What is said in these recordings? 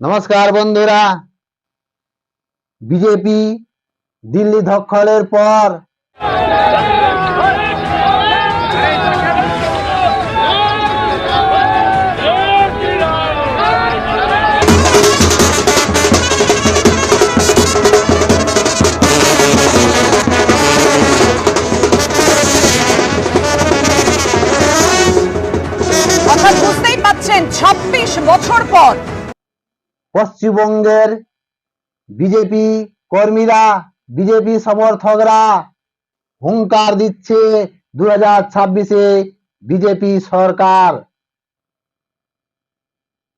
নমস্কার বন্ধুরা। বিজেপি দিল্লি দখলের পর ছাব্বিশ বছর পর পশ্চিমবঙ্গের বিজেপি কর্মীরা, বিজেপি সমর্থকরা হুঙ্কার দিচ্ছে দু হাজার ছাব্বিশে বিজেপি সরকার।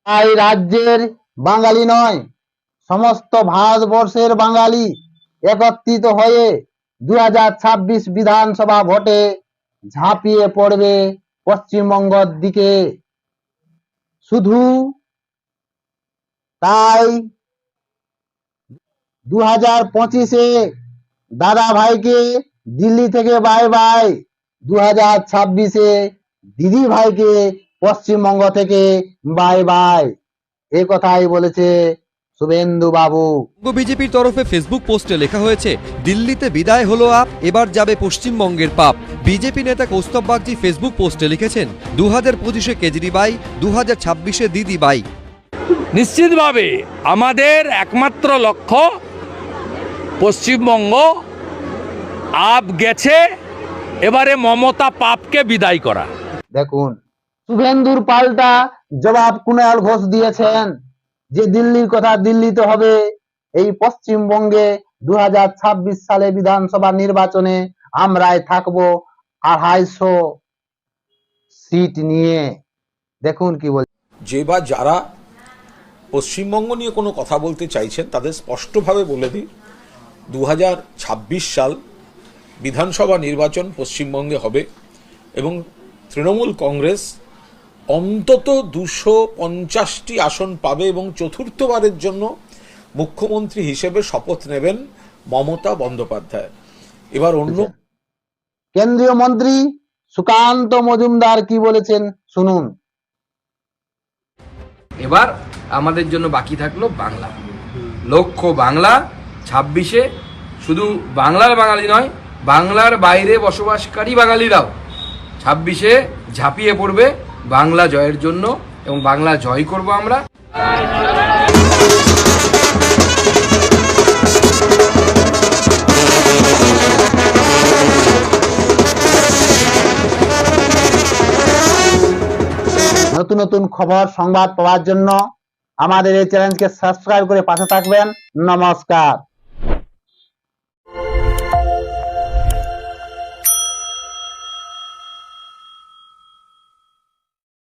তাই রাজ্যের বাঙালি নয়, সমস্ত ভারতবর্ষের বাঙালি একত্রিত হয়ে দু হাজার ছাব্বিশ বিধানসভা ভোটে ঝাঁপিয়ে পড়বে পশ্চিমবঙ্গের দিকে। শুধু তাই দু হাজার পঁচিশে দাদা ভাইকে দিল্লি থেকে বাই বাই দু হাজার ছাব্বিশে দিদি ভাইকে পশ্চিমবঙ্গ থেকে বাই বাই এ কথাই বলেছে শুভেন্দু বাবু বিজেপির তরফে ফেসবুক পোস্টে লেখা হয়েছে, দিল্লিতে বিদায় হলো আপ, এবার যাবে পশ্চিমবঙ্গের পাপ। বিজেপি নেতা কৌস্তব বাগচি ফেসবুক পোস্টে লিখেছেন দু হাজার পঁচিশে কেজরিবাই দু হাজার ছাব্বিশে দিদি বাই নিশ্চিতভাবে আমাদের একমাত্র লক্ষ্য পশ্চিমবঙ্গ আপ গেছে এবারে মমতা পাপকে বিদায় করা। দেখুন শুভেন্দুর পাল্টা জবাব কুণাল ঘোষ দিয়েছেন যে দিল্লির কথা দিল্লিতে হবে। এই পশ্চিমবঙ্গে দু হাজার ছাব্বিশ সালে বিধানসভা নির্বাচনে আমরাই থাকব আড়াইশো সিট নিয়ে। দেখুন কি বল যে বা যারা পশ্চিমবঙ্গ নিয়ে কোনো কথা বলতে চাইছেন, তাদের স্পষ্টভাবে বলে দিই দু হাজার ছাব্বিশ সাল বিধানসভা নির্বাচন পশ্চিমবঙ্গে হবে এবং তৃণমূল কংগ্রেস অন্তত দুশো পঞ্চাশটি আসন পাবে এবং চতুর্থবারের জন্য মুখ্যমন্ত্রী হিসেবে শপথ নেবেন মমতা বন্দ্যোপাধ্যায়। এবার অন্য কেন্দ্রীয় মন্ত্রী সুকান্ত মজুমদার কি বলেছেন শুনুন। এবার আমাদের জন্য বাকি থাকল বাংলা। লক্ষ্য বাংলা, ছাব্বিশে শুধু বাংলার বাঙালি নয়, বাংলার বাইরে বসবাসকারী বাঙালিরাও ছাব্বিশে ঝাঁপিয়ে পড়বে বাংলা জয়ের জন্য এবং বাংলা জয় করব আমরা। নতুন নতুন খবর সংবাদ পাওয়ার জন্য আমাদের এই চ্যানেলকে সাবস্ক্রাইব করে পাশে থাকবেন। নমস্কার।